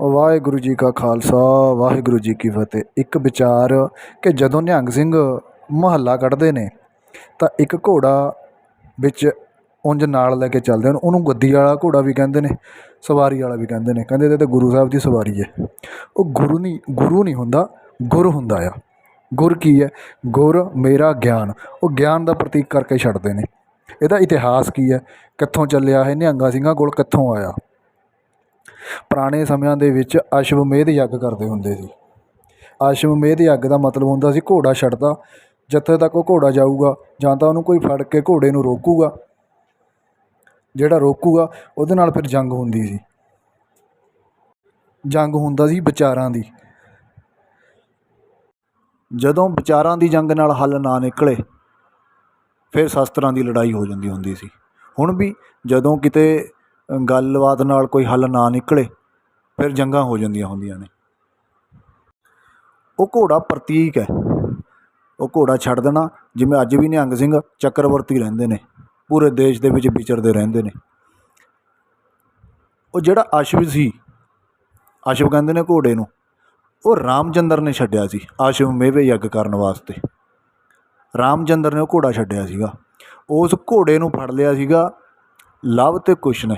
ਵਾਹਿਗੁਰੂ ਜੀ ਕਾ ਖਾਲਸਾ, ਵਾਹਿਗੁਰੂ ਜੀ ਕੀ ਫਤਿਹ। ਇੱਕ ਵਿਚਾਰ ਕਿ ਜਦੋਂ ਨਿਹੰਗ ਸਿੰਘ ਮਹੱਲਾ ਕੱਢਦੇ ਨੇ, ਤਾਂ ਇੱਕ ਘੋੜਾ ਵਿੱਚ ਉਂਝ ਨਾਲ ਲੈ ਕੇ ਚੱਲਦੇ ਹਨ ਉਹਨੂੰ ਗੱਦੀ ਵਾਲਾ ਘੋੜਾ ਵੀ ਕਹਿੰਦੇ ਨੇ, ਸਵਾਰੀ ਵਾਲਾ ਵੀ ਕਹਿੰਦੇ ਨੇ। ਕਹਿੰਦੇ ਇਹਦੇ ਤੇ ਗੁਰੂ ਸਾਹਿਬ ਦੀ ਸਵਾਰੀ ਹੈ। ਉਹ ਗੁਰੂ ਨਹੀਂ ਗੁਰੂ ਨਹੀਂ ਹੁੰਦਾ, ਗੁਰ ਹੁੰਦਾ ਆ। ਗੁਰ ਕੀ ਹੈ? ਗੁਰ ਮੇਰਾ ਗਿਆਨ। ਉਹ ਗਿਆਨ ਦਾ ਪ੍ਰਤੀਕ ਕਰਕੇ ਛੱਡਦੇ ਨੇ। ਇਹਦਾ ਇਤਿਹਾਸ ਕੀ ਹੈ? ਕਿੱਥੋਂ ਚੱਲਿਆ ਇਹ ਨਿਹੰਗਾ ਸਿੰਘਾਂ ਕੋਲ? ਕਿੱਥੋਂ ਆਇਆ? ਪੁਰਾਣੇ ਸਮਿਆਂ ਦੇ ਵਿੱਚ ਅਸ਼ਵਮੇਧ ਯੱਗ ਕਰਦੇ ਹੁੰਦੇ ਸੀ। ਅਸ਼ਵਮੇਧ ਯੱਗ ਦਾ ਮਤਲਬ ਹੁੰਦਾ ਸੀ ਘੋੜਾ ਛੱਡਦਾ, ਜਿੱਥੇ ਤੱਕ ਉਹ ਘੋੜਾ ਜਾਊਗਾ ਜਾਂ ਤਾਂ ਉਹਨੂੰ ਕੋਈ ਫੜ ਕੇ ਘੋੜੇ ਨੂੰ ਰੋਕੂਗਾ, ਜਿਹੜਾ ਰੋਕੂਗਾ ਉਹਦੇ ਨਾਲ ਫਿਰ ਜੰਗ ਹੁੰਦੀ ਸੀ। ਜੰਗ ਹੁੰਦਾ ਸੀ ਵਿਚਾਰਾਂ ਦੀ। ਜਦੋਂ ਵਿਚਾਰਾਂ ਦੀ ਜੰਗ ਨਾਲ ਹੱਲ ਨਾ ਨਿਕਲੇ, ਫਿਰ ਸ਼ਸਤਰਾਂ ਦੀ ਲੜਾਈ ਹੋ ਜਾਂਦੀ ਹੁੰਦੀ ਸੀ। ਹੁਣ ਵੀ ਜਦੋਂ ਕਿਤੇ ਗੱਲਬਾਤ ਨਾਲ ਕੋਈ ਹੱਲ ਨਾ ਨਿਕਲੇ, ਫਿਰ ਜੰਗਾਂ ਹੋ ਜਾਂਦੀਆਂ ਹੁੰਦੀਆਂ ਨੇ। ਉਹ ਘੋੜਾ ਪ੍ਰਤੀਕ ਹੈ। ਉਹ ਘੋੜਾ ਛੱਡ ਦੇਣਾ, ਜਿਵੇਂ ਅੱਜ ਵੀ ਨਿਹੰਗ ਸਿੰਘ ਚੱਕਰਵਰਤੀ ਰਹਿੰਦੇ ਨੇ, ਪੂਰੇ ਦੇਸ਼ ਦੇ ਵਿੱਚ ਵਿਚਰਦੇ ਰਹਿੰਦੇ ਨੇ। ਉਹ ਜਿਹੜਾ ਅਸ਼ਵ ਸੀ, ਅਸ਼ਵ ਕਹਿੰਦੇ ਨੇ ਘੋੜੇ ਨੂੰ, ਉਹ ਰਾਮਚੰਦਰ ਨੇ ਛੱਡਿਆ ਸੀ, ਅਸ਼ਵ ਮੇਵੇ ਯੱਗ ਕਰਨ ਵਾਸਤੇ। ਰਾਮਚੰਦਰ ਨੇ ਉਹ ਘੋੜਾ ਛੱਡਿਆ ਸੀਗਾ। ਉਸ ਘੋੜੇ ਨੂੰ ਫੜ ਲਿਆ ਸੀਗਾ, ਲਵ ਤੇ ਕੁਸ਼ ਨੇ।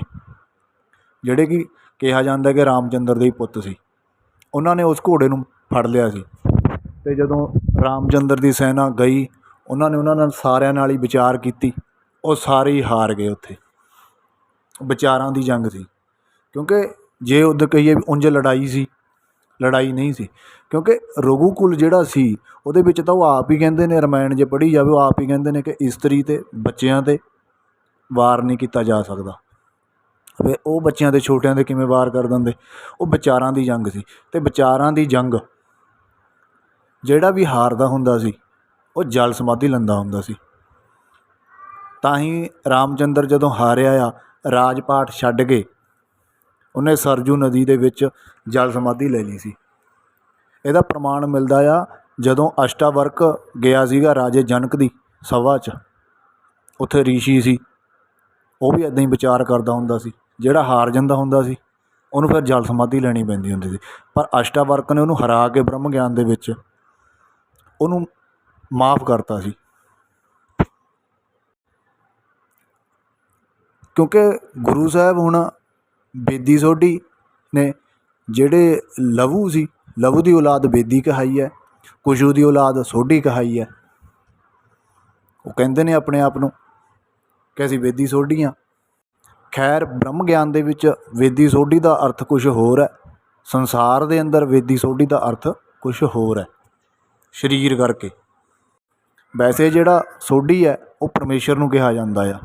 ਜਿਹੜੇ ਕਿ ਕਿਹਾ ਜਾਂਦਾ ਕਿ ਰਾਮ ਚੰਦਰ ਦੇ ਹੀ ਪੁੱਤ ਸੀ। ਉਹਨਾਂ ਨੇ ਉਸ ਘੋੜੇ ਨੂੰ ਫੜ ਲਿਆ ਸੀ ਅਤੇ ਜਦੋਂ ਰਾਮ ਚੰਦਰ ਦੀ ਸੈਨਾ ਗਈ, ਉਹਨਾਂ ਨੇ ਉਹਨਾਂ ਨਾਲ ਸਾਰਿਆਂ ਨਾਲ ਹੀ ਵਿਚਾਰ ਕੀਤੀ। ਉਹ ਸਾਰੇ ਹੀ ਹਾਰ ਗਏ ਉੱਥੇ। ਵਿਚਾਰਾਂ ਦੀ ਜੰਗ ਸੀ। ਕਿਉਂਕਿ ਜੇ ਉਦ ਕਹੀਏ ਵੀ ਉਂਝ ਲੜਾਈ ਸੀ, ਲੜਾਈ ਨਹੀਂ ਸੀ। ਕਿਉਂਕਿ ਰਘੂਕੁਲ ਜਿਹੜਾ ਸੀ, ਉਹਦੇ ਵਿੱਚ ਤਾਂ ਉਹ ਆਪ ਹੀ ਕਹਿੰਦੇ ਨੇ, ਰਮਾਇਣ ਜੇ ਪੜ੍ਹੀ ਜਾਵੇ, ਉਹ ਆਪ ਹੀ ਕਹਿੰਦੇ ਨੇ ਕਿ ਇਸਤਰੀ ਤੇ ਬੱਚਿਆਂ ਤੇ ਵਾਰ ਨਹੀਂ ਕੀਤਾ ਜਾ ਸਕਦਾ। ਫਿਰ ਉਹ ਬੱਚਿਆਂ ਤੇ ਛੋਟਿਆਂ ਦੇ ਕਿਵੇਂ ਵਾਰ ਕਰ ਦਿੰਦੇ? ਉਹ ਵਿਚਾਰਾਂ ਦੀ ਜੰਗ ਸੀ ਅਤੇ ਵਿਚਾਰਾਂ ਦੀ ਜੰਗ ਜਿਹੜਾ ਵੀ ਹਾਰਦਾ ਹੁੰਦਾ ਸੀ, ਉਹ ਜਲ ਸਮਾਧੀ ਲੈਂਦਾ ਹੁੰਦਾ ਸੀ। ਤਾਂ ਹੀ ਰਾਮਚੰਦਰ ਜਦੋਂ ਹਾਰਿਆ ਆ ਰਾਜ ਪਾਠ ਛੱਡ ਕੇ ਉਹਨੇ ਸਰਜੂ ਨਦੀ ਦੇ ਵਿੱਚ ਜਲ ਸਮਾਧੀ ਲੈ ਲਈ ਸੀ। ਇਹਦਾ ਪ੍ਰਮਾਣ ਮਿਲਦਾ ਆ ਜਦੋਂ ਅਸ਼ਟਾਵਰਕ ਗਿਆ ਸੀਗਾ ਰਾਜੇ ਜਨਕ ਦੀ ਸਭਾ 'ਚ। ਉੱਥੇ ਰੀਸ਼ੀ ਸੀ, ਉਹ ਵੀ ਇਦਾਂ ਹੀ ਵਿਚਾਰ ਕਰਦਾ ਹੁੰਦਾ ਸੀ। ਜਿਹੜਾ ਹਾਰ ਜਾਂਦਾ ਹੁੰਦਾ ਸੀ, ਉਹਨੂੰ ਫਿਰ ਜਲ ਸਮਾਧੀ ਲੈਣੀ ਪੈਂਦੀ ਹੁੰਦੀ ਸੀ। ਪਰ ਅਸ਼ਟਾਵਰਕ ਨੇ ਉਹਨੂੰ ਹਰਾ ਕੇ ਬ੍ਰਹਮ ਗਿਆਨ ਦੇ ਵਿੱਚ ਉਹਨੂੰ ਮਾਫ ਕਰਤਾ ਸੀ। ਕਿਉਂਕਿ ਗੁਰੂ ਸਾਹਿਬ ਹੁਣ ਬੇਦੀ ਸੋਢੀ ਨੇ ਜਿਹੜੇ ਲਹੂ ਸੀ, ਲਹੂ ਦੀ ਔਲਾਦ ਬੇਦੀ ਕਹਾਈ ਹੈ ਕੁਸ਼ੂ ਦੀ ਔਲਾਦ ਸੋਢੀ ਕਹਾਈ ਹੈ। ਉਹ ਕਹਿੰਦੇ ਨੇ ਆਪਣੇ ਆਪ ਨੂੰ ਕਿ ਅਸੀਂ ਵੇਦੀ ਸੋਢੀਆਂ ਖੈਰ ਬ੍ਰਹਮ ਗਿਆਨ ਦੇ ਵਿੱਚ ਵੇਦੀ ਸੋਢੀ ਦਾ ਅਰਥ ਕੁਝ ਹੋਰ ਹੈ। ਸੰਸਾਰ ਦੇ ਅੰਦਰ ਵੇਦੀ ਸੋਢੀ ਦਾ ਅਰਥ ਕੁਝ ਹੋਰ ਹੈ। ਸਰੀਰ ਕਰਕੇ। ਵੈਸੇ ਜਿਹੜਾ ਸੋਢੀ ਹੈ, ਉਹ ਪਰਮੇਸ਼ਰ ਨੂੰ ਕਿਹਾ ਜਾਂਦਾ ਆ।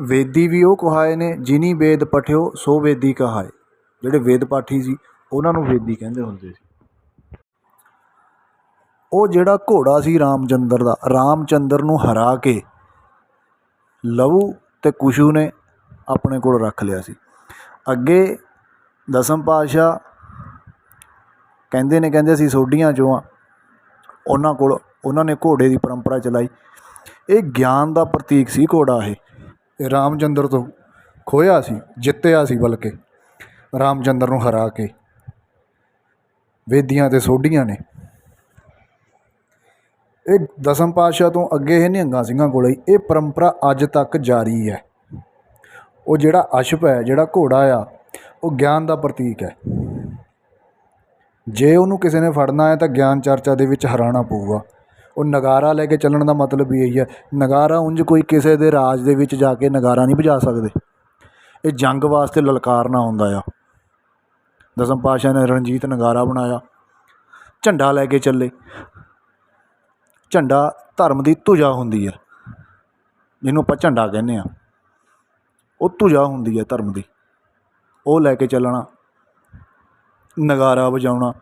ਵੇਦੀ ਵੀ ਉਹ ਕਹਾਏ ਨੇ, ਜਿਨੀ ਵੇਦ ਪਠਿਓ, ਸੋ ਵੇਦੀ ਕਹਾਏ। ਜਿਹੜੇ ਵੇਦ ਪਾਠੀ ਸੀ, ਉਹਨਾਂ ਨੂੰ ਵੇਦੀ ਕਹਿੰਦੇ ਹੁੰਦੇ ਸੀ। ਉਹ ਜਿਹੜਾ ਘੋੜਾ ਸੀ ਰਾਮਚੰਦਰ ਦਾ, ਰਾਮਚੰਦਰ ਨੂੰ ਹਰਾ ਕੇ ਲਹੂ ਅਤੇ ਕੁਸ਼ੂ ਨੇ ਆਪਣੇ ਕੋਲ ਰੱਖ ਲਿਆ ਸੀ। ਅੱਗੇ ਦਸਮ ਪਾਤਸ਼ਾਹ ਕਹਿੰਦੇ ਨੇ, ਕਹਿੰਦੇ ਅਸੀਂ ਸੋਢੀਆਂ ਚੋਂ ਆ। ਉਹਨਾਂ ਕੋਲ, ਉਹਨਾਂ ਨੇ ਘੋੜੇ ਦੀ ਪਰੰਪਰਾ ਚਲਾਈ। ਇਹ ਗਿਆਨ ਦਾ ਪ੍ਰਤੀਕ ਸੀ ਘੋੜਾ ਇਹ। ਇਹ ਰਾਮਚੰਦਰ ਤੋਂ ਖੋਇਆ ਸੀ, ਜਿੱਤਿਆ ਸੀ ਬਲਕਿ। ਰਾਮਚੰਦਰ ਨੂੰ ਹਰਾ ਕੇ ਵੇਦੀਆਂ ਤੇ ਸੋਢੀਆਂ ਨੇ। ਇਹ ਦਸਮ ਪਾਤਸ਼ਾਹ ਤੋਂ ਅੱਗੇ ਇਹ ਨਿਹੰਗਾਂ ਸਿੰਘਾਂ ਕੋਲੇ ਇਹ ਪਰੰਪਰਾ ਅੱਜ ਤੱਕ ਜਾਰੀ ਹੈ। ਉਹ ਜਿਹੜਾ ਅਸ਼ਪ ਹੈ, ਜਿਹੜਾ ਘੋੜਾ ਆ, ਉਹ ਗਿਆਨ ਦਾ ਪ੍ਰਤੀਕ ਹੈ। ਜੇ ਉਹਨੂੰ ਕਿਸੇ ਨੇ ਫੜਨਾ ਹੈ ਤਾਂ ਗਿਆਨ ਚਰਚਾ ਦੇ ਵਿੱਚ ਹਰਾਣਾ ਪਊਗਾ। ਉਹ ਨਗਾਰਾ ਲੈ ਕੇ ਚੱਲਣ ਦਾ ਮਤਲਬ ਹੀ ਇਹੀ ਹੈ। ਨਗਾਰਾ ਉਂਝ ਕੋਈ ਕਿਸੇ ਦੇ ਰਾਜ ਦੇ ਵਿੱਚ ਜਾ ਕੇ ਨਗਾਰਾ ਨਹੀਂ ਵਜਾ ਸਕਦੇ। ਇਹ ਜੰਗ ਵਾਸਤੇ ਲਲਕਾਰਨਾ ਹੁੰਦਾ ਆ। ਦਸਮ ਪਾਤਸ਼ਾਹ ਨੇ ਰਣਜੀਤ ਨਗਾਰਾ ਬਣਾਇਆ। ਝੰਡਾ ਲੈ ਕੇ ਚੱਲੇ। ਝੰਡਾ ਧਰਮ ਦੀ ਧੁਜਾ ਹੁੰਦੀ ਹੈ, ਜਿਹਨੂੰ ਆਪਾਂ ਝੰਡਾ ਕਹਿੰਦੇ ਆ ਉਹ ਧੁਜਾ ਹੁੰਦੀ ਹੈ ਧਰਮ ਦੀ। ਉਹ ਲੈ ਕੇ ਚੱਲਣਾ, ਨਗਾਰਾ ਵਜਾਉਣਾ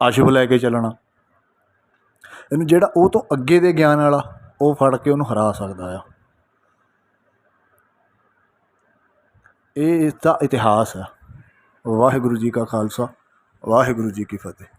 ਅਸ਼ਵ ਲੈ ਕੇ ਚੱਲਣਾ। ਇਹਨੂੰ ਜਿਹੜਾ ਉਹ ਤੋਂ ਅੱਗੇ ਦੇ ਗਿਆਨ ਵਾਲਾ, ਉਹ ਫੜ ਕੇ ਉਹਨੂੰ ਹਰਾ ਸਕਦਾ ਆ। ਇਹ ਇਸ ਦਾ ਇਤਿਹਾਸ ਹੈ ਵਾਹਿਗੁਰੂ ਜੀ ਕਾ ਖਾਲਸਾ, ਵਾਹਿਗੁਰੂ ਜੀ ਕੀ ਫਤਿਹ।